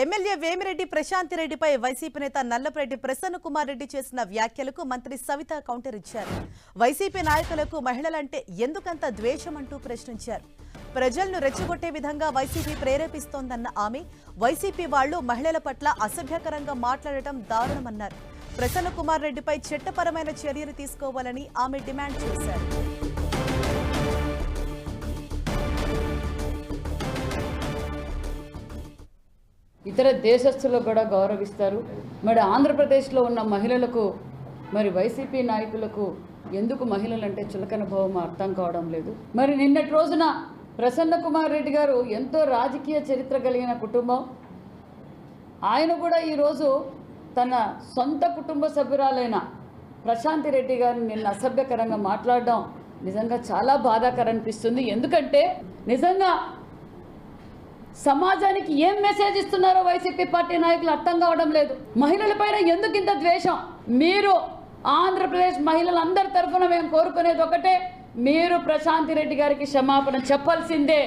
MLA Vemireddy Prashanti రెడ్డిపై YCP నేత నల్లపరెడ్డి ప్రసన్న కుమార్ రెడ్డి చేసిన వ్యాఖ్యలకు మంత్రి సవిత కౌంటర్ ఇచ్చారు. వైసీపీ నాయకులకు మహిళలంటే ఎందుకంత ద్వేషం అంటూ ప్రశ్నించారు. ప్రజలను రెచ్చగొట్టే విధంగా వైసీపీ ప్రేరేపిస్తోందన్న ఆమె వైసీపీ వాళ్ళు మహిళల పట్ల అసభ్యకరంగా మాట్లాడటం దారుణమన్నారు. ప్రసన్న కుమార్ రెడ్డిపై చట్టపరమైన చర్యలు తీసుకోవాలని ఆమె డిమాండ్ చేశారు. ఇతర దేశస్తులకు కూడా గౌరవిస్తారు. మరి ఆంధ్రప్రదేశ్లో ఉన్న మహిళలకు మరి వైసీపీ నాయకులకు ఎందుకు మహిళలంటే చులకన భావం అర్థం కావడం లేదు. మరి నిన్నటి రోజున ప్రసన్న కుమార్ రెడ్డి గారు ఎంతో రాజకీయ చరిత్ర కలిగిన కుటుంబం. ఆయన కూడా ఈరోజు తన సొంత కుటుంబ సభ్యురాలైన ప్రశాంతి రెడ్డి గారిని నిన్న అసభ్యకరంగా మాట్లాడడం నిజంగా చాలా బాధాకరం అనిపిస్తుంది ఎందుకంటే నిజంగా సమాజానికి ఏం మెసేజ్ ఇస్తున్నారో వైసీపీ పార్టీ నాయకులు అర్థం కావడం లేదు. మహిళలపైన ఎందుకు ఇంత ద్వేషం? మీరు ఆంధ్రప్రదేశ్ మహిళలందరి తరఫున మేము కోరుకునేది ఒకటే మీరు ప్రశాంతి రెడ్డి గారికి క్షమాపణ చెప్పాల్సిందే.